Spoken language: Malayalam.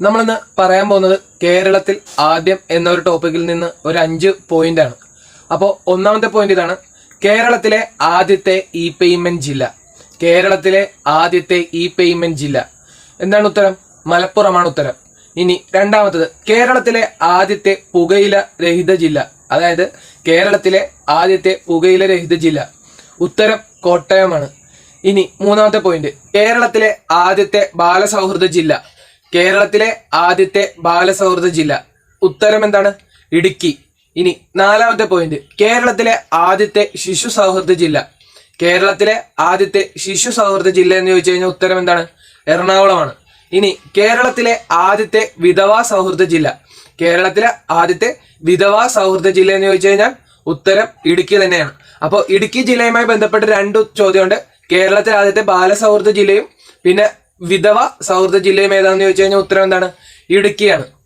നമ്മളിന്ന് പറയാൻ പോകുന്നത് കേരളത്തിൽ ആദ്യം എന്നൊരു ടോപ്പിക്കിൽ നിന്ന് ഒരു അഞ്ച് പോയിന്റ് ആണ്. അപ്പോൾ ഒന്നാമത്തെ പോയിന്റ് ഇതാണ് കേരളത്തിലെ ആദ്യത്തെ ഇ പേയ്മെന്റ് ജില്ല. കേരളത്തിലെ ആദ്യത്തെ ഇ പേയ്മെന്റ് ജില്ല. എന്താണ് ഉത്തരം? മലപ്പുറമാണ് ഉത്തരം. ഇനി രണ്ടാമത്തത് കേരളത്തിലെ ആദ്യത്തെ പുകയില രഹിത ജില്ല. അതായത് കേരളത്തിലെ ആദ്യത്തെ പുകയില രഹിത ജില്ല. ഉത്തരം കോട്ടയമാണ്. ഇനി മൂന്നാമത്തെ പോയിന്റ് കേരളത്തിലെ ആദ്യത്തെ ബാലസൗഹൃദ ജില്ല. കേരളത്തിലെ ആദ്യത്തെ ബാലസൗഹൃദ ജില്ല. ഉത്തരം എന്താണ്? ഇടുക്കി. ഇനി നാലാമത്തെ പോയിന്റ് കേരളത്തിലെ ആദ്യത്തെ ശിശു സൗഹൃദ ജില്ല. കേരളത്തിലെ ആദ്യത്തെ ശിശു സൗഹൃദ ജില്ല എന്ന് ചോദിച്ചു കഴിഞ്ഞാൽ ഉത്തരം എന്താണ്? എറണാകുളമാണ്. ഇനി കേരളത്തിലെ ആദ്യത്തെ വിധവാ സൗഹൃദ ജില്ല. കേരളത്തിലെ ആദ്യത്തെ വിധവാ സൗഹൃദ ജില്ല എന്ന് ചോദിച്ചു കഴിഞ്ഞാൽ ഉത്തരം ഇടുക്കി തന്നെയാണ്. അപ്പോൾ ഇടുക്കി ജില്ലയുമായി ബന്ധപ്പെട്ട് രണ്ടു ചോദ്യമുണ്ട്. കേരളത്തിലെ ആദ്യത്തെ ബാലസൗഹൃദ ജില്ലയും പിന്നെ വിധവ സൗഹൃദ ജില്ലയും ഏതാണെന്ന് ചോദിച്ചു കഴിഞ്ഞാൽ ഉത്തരം എന്താണ്? ഇടുക്കിയാണ്.